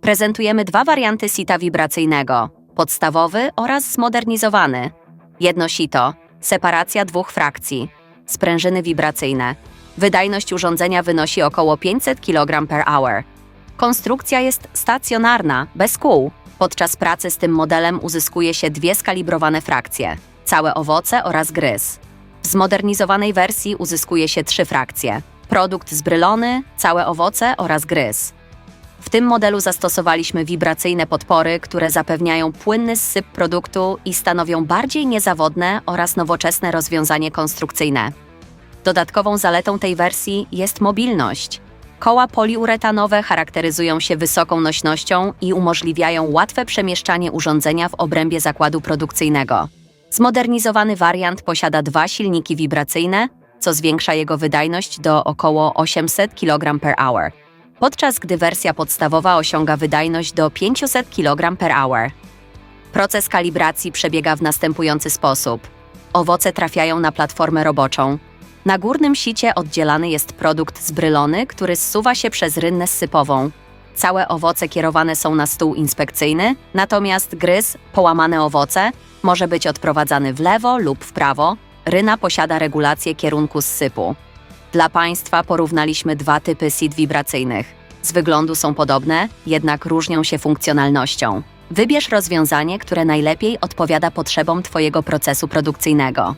Prezentujemy dwa warianty sita wibracyjnego: podstawowy oraz zmodernizowany. Jedno sito, separacja dwóch frakcji, sprężyny wibracyjne. Wydajność urządzenia wynosi około 500 kg per hour. Konstrukcja jest stacjonarna, bez kół. Podczas pracy z tym modelem uzyskuje się dwie skalibrowane frakcje: całe owoce oraz gryz. W zmodernizowanej wersji uzyskuje się trzy frakcje: produkt zbrylony, całe owoce oraz gryz. W tym modelu zastosowaliśmy wibracyjne podpory, które zapewniają płynny zsyp produktu i stanowią bardziej niezawodne oraz nowoczesne rozwiązanie konstrukcyjne. Dodatkową zaletą tej wersji jest mobilność. Koła poliuretanowe charakteryzują się wysoką nośnością i umożliwiają łatwe przemieszczanie urządzenia w obrębie zakładu produkcyjnego. Zmodernizowany wariant posiada dwa silniki wibracyjne, co zwiększa jego wydajność do około 800 kg per hour, podczas gdy wersja podstawowa osiąga wydajność do 500 kg per hour. Proces kalibracji przebiega w następujący sposób. Owoce trafiają na platformę roboczą. Na górnym sicie oddzielany jest produkt zbrylony, który zsuwa się przez rynnę sypową. Całe owoce kierowane są na stół inspekcyjny, natomiast gryz, połamane owoce, może być odprowadzany w lewo lub w prawo. Ryna posiada regulację kierunku zsypu. Dla Państwa porównaliśmy dwa typy sit wibracyjnych. Z wyglądu są podobne, jednak różnią się funkcjonalnością. Wybierz rozwiązanie, które najlepiej odpowiada potrzebom Twojego procesu produkcyjnego.